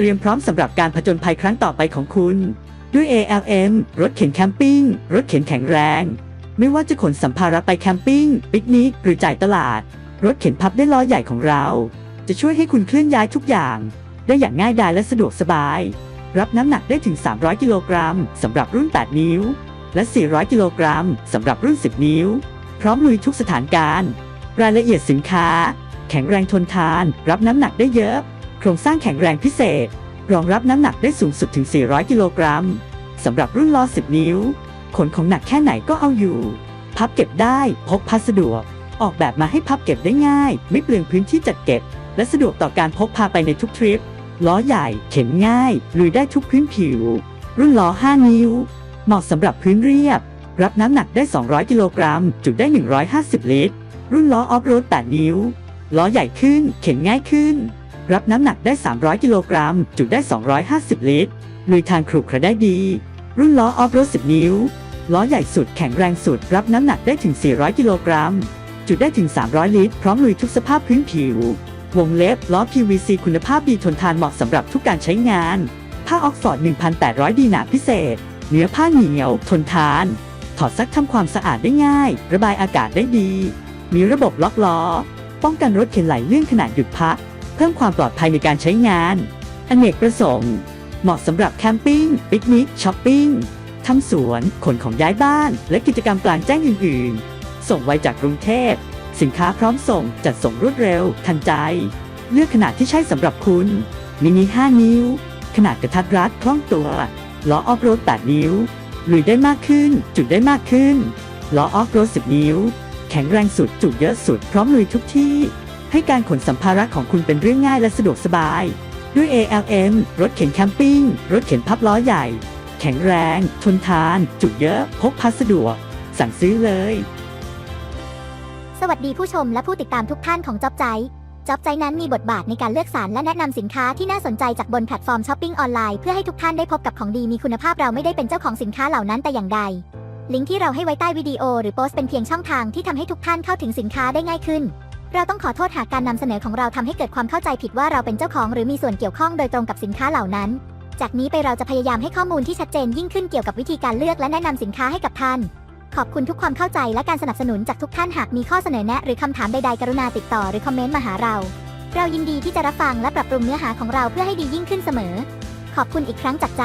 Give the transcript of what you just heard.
ตรียมพร้อมสำหรับการผจญภัยครั้งต่อไปของคุณ ด้วย ALM รถเข็นแคมปิ้ง รถเข็นแข็งแรง ไม่ว่าจะขนสัมภาระไปแคมปิ้ง ปิกนิก หรือจ่ายตลาด รถเข็นพับได้ล้อใหญ่ของเรา จะช่วยให้คุณเคลื่อนย้ายทุกอย่าง ได้อย่างง่ายดายและสะดวกสบาย รับน้ำหนักได้ถึง 300 กิโลกรัมสำหรับรุ่น 8 นิ้ว และ 400 กิโลกรัมสำหรับรุ่น 10 นิ้ว พร้อมลุยทุกสถานการณ์ รายละเอียดสินค้า แข็งแรงทนทาน รับน้ำหนักได้เยอะ โครงสร้างแข็งแรงพิเศษ รองรับน้ำหนักได้สูงสุดถึง 400 กิโลกรัมสำหรับรุ่นล้อ 10 นิ้ว ขนของหนักแค่ไหนก็เอาอยู่ พับเก็บได้พกพาสะดวก ออกแบบมาให้พับเก็บได้ง่าย ไม่เปลืองพื้นที่จัดเก็บ และสะดวกต่อการพกพาไปในทุกทริป ล้อใหญ่เข็นง่ายลุยได้ทุกพื้นผิว รุ่นล้อ 5 นิ้ว เหมาะสำหรับพื้นเรียบ รับน้ำหนักได้ 200 กิโลกรัม จุได้ 150 ลิตร รุ่นล้อออฟโรด 8 นิ้ว ล้อใหญ่ขึ้น เข็นง่ายขึ้น รับน้ำหนักได้ 300 กิโลกรัม จุได้ 250 ลิตรลุยทางขรุขระได้ดี รุ่นล้อออฟโรด10 นิ้ว ล้อใหญ่สุดแข็งแรงสุด รับน้ำหนักได้ถึง 400 กิโลกรัม จุได้ถึง 300 ลิตร พร้อมลุยทุกสภาพพื้นผิว วงเล็บ ล้อ PVC คุณภาพดีทนทานเหมาะสำหรับทุกการใช้งาน ผ้าออกฟอร์ด 1,800 ดีหนาพิเศษ เนื้อผ้าเหนียว ทนทาน ถอดซักทำความสะอาดได้ง่าย ระบายอากาศได้ดี มีระบบล็อกล้อ ป้องกันรถเข็นไหลเลื่อนขณะหยุดพัก พิ่มความปลอดภัยในการใช้งานอเนกประสงค์ เหมาะสำหรับแคมปิ้ง ปิกนิก ช้อปปิ้ง ทำสวน ขนของย้ายบ้าน และกิจกรรมกลางแจ้งอื่น ๆ ส่งไวจากกรุงเทพ สินค้าพร้อมส่ง จัดส่งรวดเร็ว ทันใจ เลือกขนาดที่ใช่สำหรับคุณ มินิ 5 นิ้ว ขนาดกระทัดรัดคล่องตัว ล้อออฟโรด 8 นิ้วลุยได้มากขึ้น จุดได้มากขึ้น ล้อออฟโรด 10 นิ้ว แข็งแรงสุด จุดเยอะสุด พร้อมลุยทุกที่ ให้การขนสัมภาระของคุณเป็นเรื่องง่ายและสะดวกสบาย ด้วย ALM รถเข็นแคมปิ้ง รถเข็นพับล้อใหญ่ แข็งแรง ทนทาน จุเยอะ พกพาสะดวก สั่งซื้อเลย สวัสดีผู้ชมและผู้ติดตามทุกท่านของจอบใจจอบใจนั้นมีบทบาทในการเลือกสรรและแนะนำสินค้าที่น่าสนใจจากบนแพลตฟอร์มช้อปปิ้งออนไลน์เพื่อให้ทุกท่านได้พบกับของดีมีคุณภาพเราไม่ได้เป็นเจ้าของสินค้าเหล่านั้นแต่อย่างใด ลิงก์ที่เราให้ไว้ใต้วิดีโอหรือโพสต์เป็นเพียงช่องทางที่ทำให้ทุกท่านเข้าถึงสินค้าได้ง่ายขึ้น เราต้องขอโทษหากการนำเสนอของเราทำให้เกิดความเข้าใจผิดว่าเราเป็นเจ้าของหรือมีส่วนเกี่ยวข้องโดยตรงกับสินค้าเหล่านั้น จากนี้ไปเราจะพยายามให้ข้อมูลที่ชัดเจนยิ่งขึ้นเกี่ยวกับวิธีการเลือกและแนะนำสินค้าให้กับท่าน ขอบคุณทุกความเข้าใจและการสนับสนุนจากทุกท่านหากมีข้อเสนอแนะ หรือคำถามใดๆกรุณาติดต่อหรือคอมเมนต์มาหาเรา เรายินดีที่จะรับฟังและปรับปรุงเนื้อหาของเราเพื่อให้ดียิ่งขึ้นเสมอ ขอบคุณอีกครั้งจากใจ